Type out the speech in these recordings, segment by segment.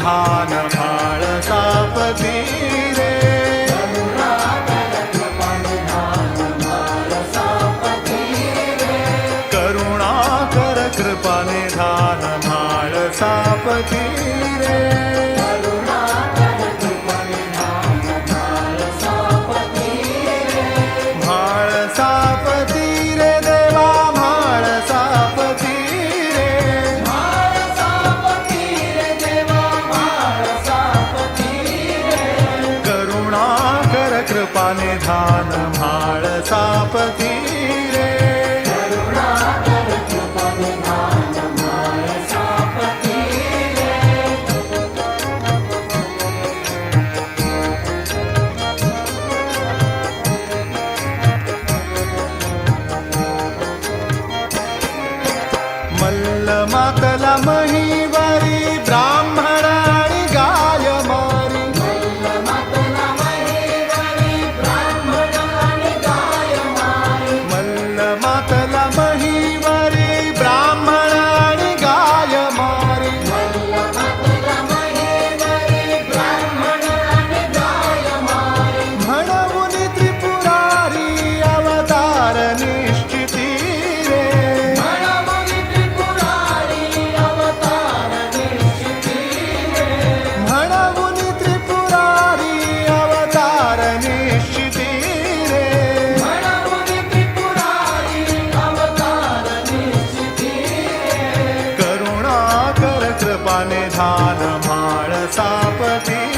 Hanukkah. ठान म्हाळ सापथी माळ सापती.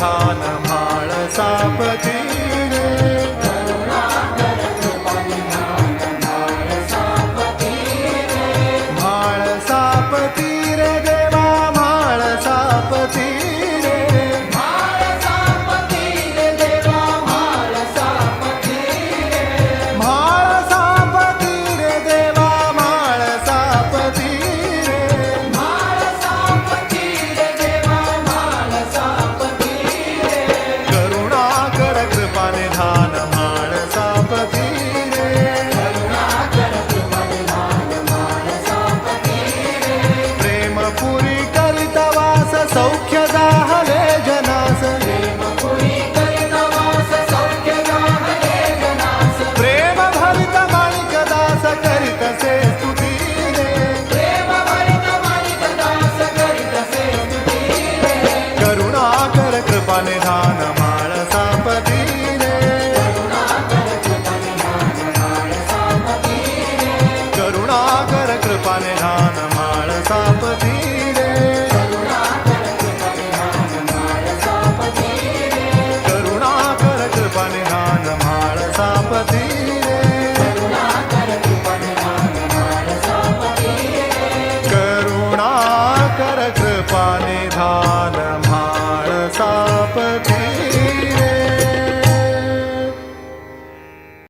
Montana.